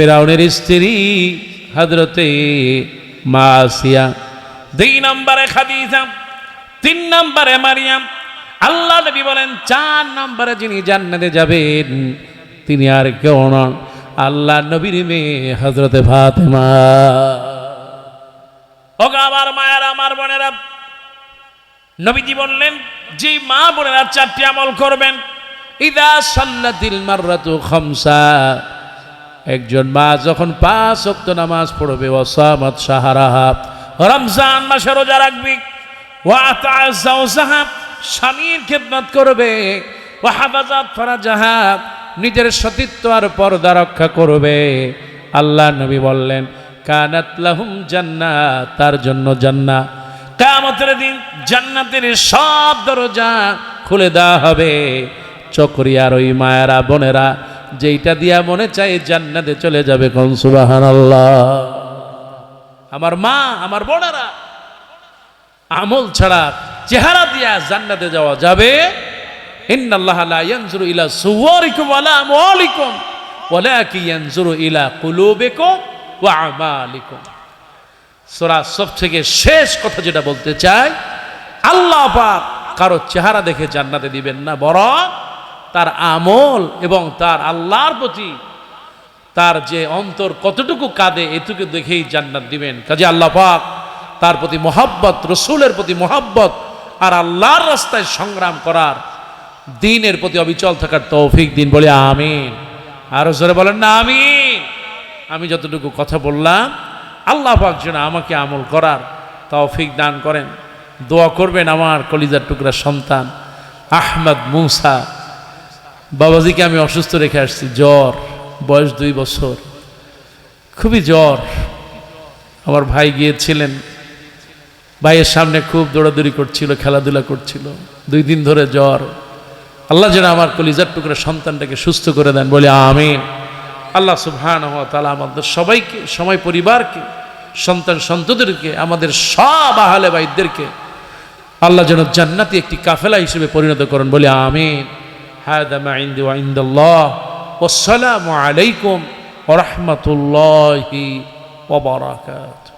ফেরাউনের স্ত্রী হজরতে মাসিয়া। দুই নম্বরে খাদিজা, তিন নম্বরে মারিয়াম। আল্লাহ নবী বলেন, চার নম্বরে যিনি জান্নাতে যাবেন, তিনি আর কেউ নন। আল্লাহ নবীর মেয়ে হজরতে ফাতেমা। ওগো আমার মায়ের, আমার বোনেরা, নবীজি বললেন, যে মা বোনেরা চারটি আমল করবেন, ইদা সাল্লাতিল মাররাতু খামসা একজন মা যখন পাঁচ অক্ত নামাজ পড়বে ওয়াসামাত সাহারাহা রমজান মাসে রোজা রাখবি। স্বামীর খেদমত করবে। ওয়া হাফাজাত ফারাজাহা নিজের সতীত্ব আর পর্দা রক্ষা করবে। আল্লাহ নবী বললেন, কানাত লাহুম জান্নাত তার জন্য জান্না কামতের দিন জান্নাতের সব দরজা খুলে দেওয়া হবে। চকরিয়ার ওই মায়েরা, বোনেরা যেইটা দিয়া মনে চাই জান্নাতে চলে যাবে, কোন সুবাহান আমার মা, আমার বোনেরা, আমল ছাড়া চেহারা দিয়া জান্নাতে যাওয়া যাবে। ইলা ইলা ওয়া শেষ কথা যেটা বলতে চাই, আল্লাহ কারও চেহারা দেখে জান্নাতে দিবেন না, বরং তার আমল এবং তার আল্লাহর প্রতি তার যে অন্তর কতটুকু কাঁদে, এটুকু দেখেই জান্নাত দিবেন। কাজে আল্লাহ পাক তার প্রতি মহাব্বত, রসুলের প্রতি মহাব্বত আর আল্লাহর রাস্তায় সংগ্রাম করার দিনের প্রতি অবিচল থাকার তৌফিক দিন বলে আমিন। আরও জোরে বলেন না, আমিন। আমি যতটুকু কথা বললাম, আল্লাহ পাক যেন আমাকে আমল করার তৌফিক দান করেন। দোয়া করবেন আমার কলিজার টুকরা সন্তান, আহমদ মুসা বাবাজিকে আমি অসুস্থ রেখে আসছি, জ্বর, বয়স দুই বছর। খুবই জ্বর। আমার ভাই গিয়েছিলেন, ভাইয়ের সামনে খুব দৌড়াদৌড়ি করছিল, খেলাধুলা করছিল। দুই দিন ধরে জ্বর। আল্লাহ যেন আমার কলিজার টুকরা সন্তানটাকে সুস্থ করে দেন, বলে আমিন। আল্লাহ সুবহান তালা আমাদের সবাইকে, সময় পরিবারকে, সন্তান সন্তদেরকে আমাদের সব আহলে বাইদেরকে আল্লাহ যেন জান্নাতি একটি কাফেলা হিসেবে পরিণত করেন, বলে আমিন। هذا ما عندي وعند الله. والسلام عليكم ورحمة الله وبركاته.